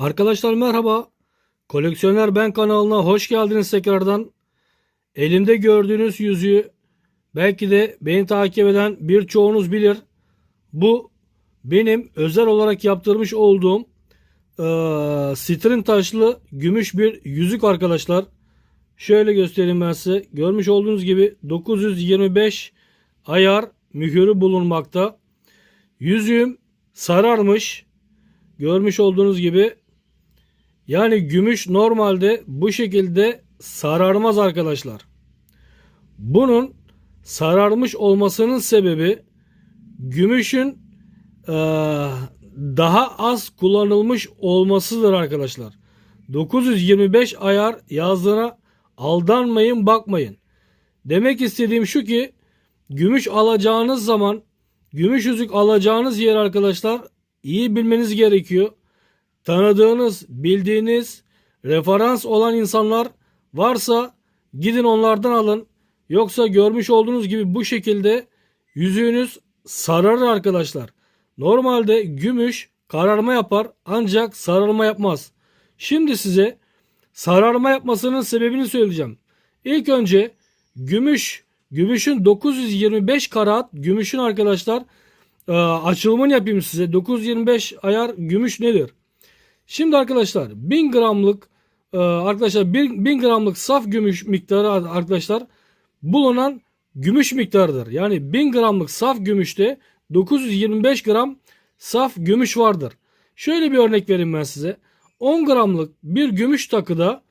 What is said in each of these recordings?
Arkadaşlar merhaba. Koleksiyoner Ben kanalına hoş geldiniz tekrardan. Elimde gördüğünüz yüzüğü belki de beni takip eden birçoğunuz bilir. Bu benim özel olarak yaptırmış olduğum eee sitrin taşlı gümüş bir yüzük arkadaşlar. Şöyle göstereyim ben size. Görmüş olduğunuz gibi 925 ayar mühürü bulunmakta. Yüzüğüm sararmış. Görmüş olduğunuz gibi yani gümüş normalde bu şekilde sararmaz arkadaşlar. Bunun sararmış olmasının sebebi gümüşün eee, daha az kullanılmış olmasıdır arkadaşlar. 925 ayar yazdığına aldanmayın bakmayın. Demek istediğim şu ki gümüş alacağınız zaman gümüş yüzük alacağınız yer arkadaşlar iyi bilmeniz gerekiyor. Tanıdığınız, bildiğiniz, referans olan insanlar varsa gidin onlardan alın. Yoksa görmüş olduğunuz gibi bu şekilde yüzüğünüz sararır arkadaşlar. Normalde gümüş kararma yapar ancak sararma yapmaz. Şimdi size sararma yapmasının sebebini söyleyeceğim. İlk önce gümüş, gümüşün 925 karat gümüşün arkadaşlar e, açılımını yapayım size. 925 ayar gümüş nedir? Şimdi arkadaşlar 1000 gramlık e, arkadaşlar 1000 1000 gramlık saf gümüş miktarı arkadaşlar bulunan gümüş miktarıdır. Yani 1000 gramlık saf gümüşte 925 gram saf gümüş vardır. Şöyle bir örnek vereyim ben size. 10 gramlık bir gümüş takıda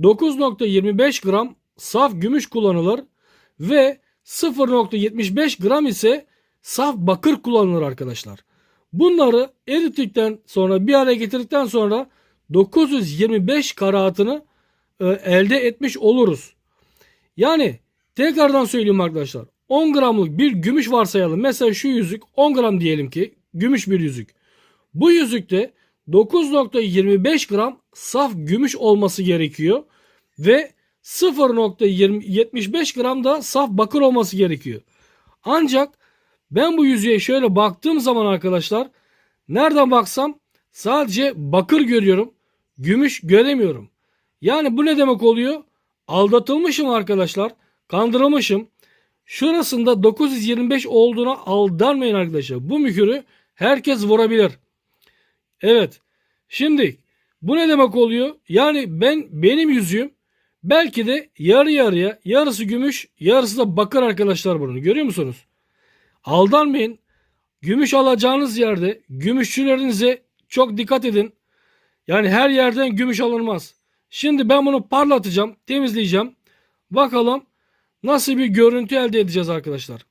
9.25 gram saf gümüş kullanılır ve 0.75 gram ise saf bakır kullanılır arkadaşlar. Bunları erittikten sonra bir araya getirdikten sonra 925 karatını e, elde etmiş oluruz. Yani tekrardan söyleyeyim arkadaşlar. 10 gramlık bir gümüş varsayalım. Mesela şu yüzük 10 gram diyelim ki gümüş bir yüzük. Bu yüzükte 9.25 gram saf gümüş olması gerekiyor ve 0.75 gram da saf bakır olması gerekiyor. Ancak ben bu yüzüğe şöyle baktığım zaman arkadaşlar nereden baksam sadece bakır görüyorum. Gümüş göremiyorum. Yani bu ne demek oluyor? Aldatılmışım arkadaşlar. Kandırılmışım. Şurasında 925 olduğuna aldanmayın arkadaşlar. Bu mühürü herkes vurabilir. Evet. Şimdi bu ne demek oluyor? Yani ben benim yüzüğüm belki de yarı yarıya yarısı gümüş yarısı da bakır arkadaşlar bunu. Görüyor musunuz? Aldanmayın. Gümüş alacağınız yerde gümüşçülerinize çok dikkat edin. Yani her yerden gümüş alınmaz. Şimdi ben bunu parlatacağım, temizleyeceğim. Bakalım nasıl bir görüntü elde edeceğiz arkadaşlar.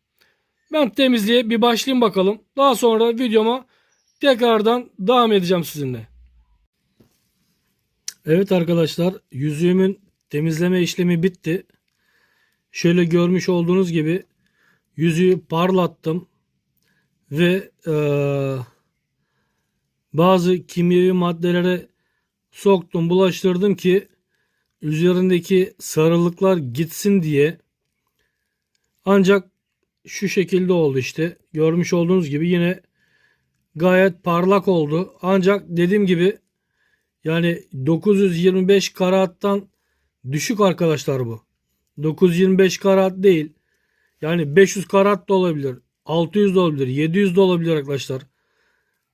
Ben temizliğe bir başlayayım bakalım. Daha sonra videoma tekrardan devam edeceğim sizinle. Evet arkadaşlar yüzüğümün temizleme işlemi bitti. Şöyle görmüş olduğunuz gibi yüzüğü parlattım ve eee, bazı kimyevi maddelere soktum bulaştırdım ki üzerindeki sarılıklar gitsin diye. Ancak şu şekilde oldu işte. Görmüş olduğunuz gibi yine gayet parlak oldu. Ancak dediğim gibi yani 925 karattan düşük arkadaşlar bu. 925 karat değil yani 500 karat da olabilir. 600 de olabilir. 700 de olabilir arkadaşlar.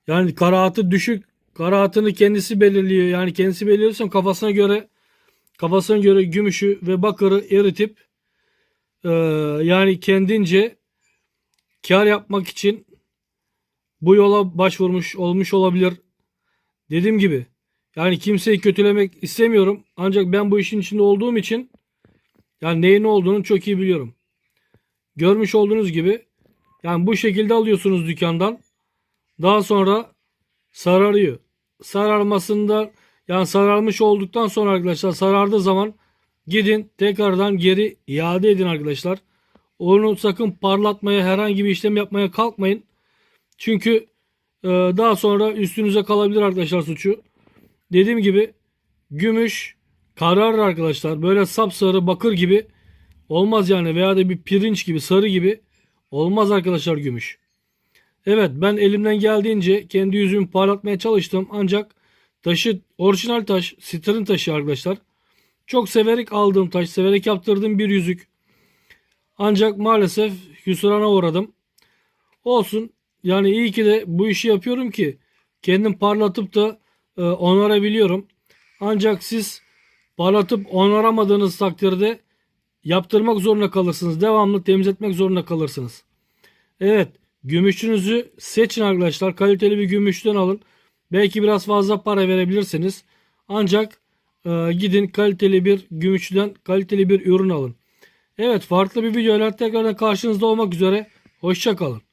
Yani karatı düşük. Karatını kendisi belirliyor. Yani kendisi belirliyorsa kafasına göre kafasına göre gümüşü ve bakırı eritip e, yani kendince kar yapmak için bu yola başvurmuş olmuş olabilir. Dediğim gibi yani kimseyi kötülemek istemiyorum. Ancak ben bu işin içinde olduğum için yani neyin ne olduğunu çok iyi biliyorum. Görmüş olduğunuz gibi yani bu şekilde alıyorsunuz dükkandan. Daha sonra sararıyor. Sararmasında yani sararmış olduktan sonra arkadaşlar sarardığı zaman gidin tekrardan geri iade edin arkadaşlar. Onu sakın parlatmaya herhangi bir işlem yapmaya kalkmayın. Çünkü e, daha sonra üstünüze kalabilir arkadaşlar suçu. Dediğim gibi gümüş kararır arkadaşlar. Böyle sapsarı bakır gibi Olmaz yani veya da bir pirinç gibi sarı gibi olmaz arkadaşlar gümüş. Evet ben elimden geldiğince kendi yüzümü parlatmaya çalıştım ancak Taşı orijinal taş, sitrin taşı arkadaşlar. Çok severek aldığım taş, severek yaptırdığım bir yüzük. Ancak maalesef hüsrana uğradım. Olsun. Yani iyi ki de bu işi yapıyorum ki kendim parlatıp da e, onarabiliyorum. Ancak siz parlatıp onaramadığınız takdirde yaptırmak zorunda kalırsınız. Devamlı temizletmek zorunda kalırsınız. Evet. Gümüşünüzü seçin arkadaşlar. Kaliteli bir gümüşten alın. Belki biraz fazla para verebilirsiniz. Ancak e, gidin kaliteli bir gümüşten kaliteli bir ürün alın. Evet farklı bir videoyla tekrardan karşınızda olmak üzere. Hoşçakalın.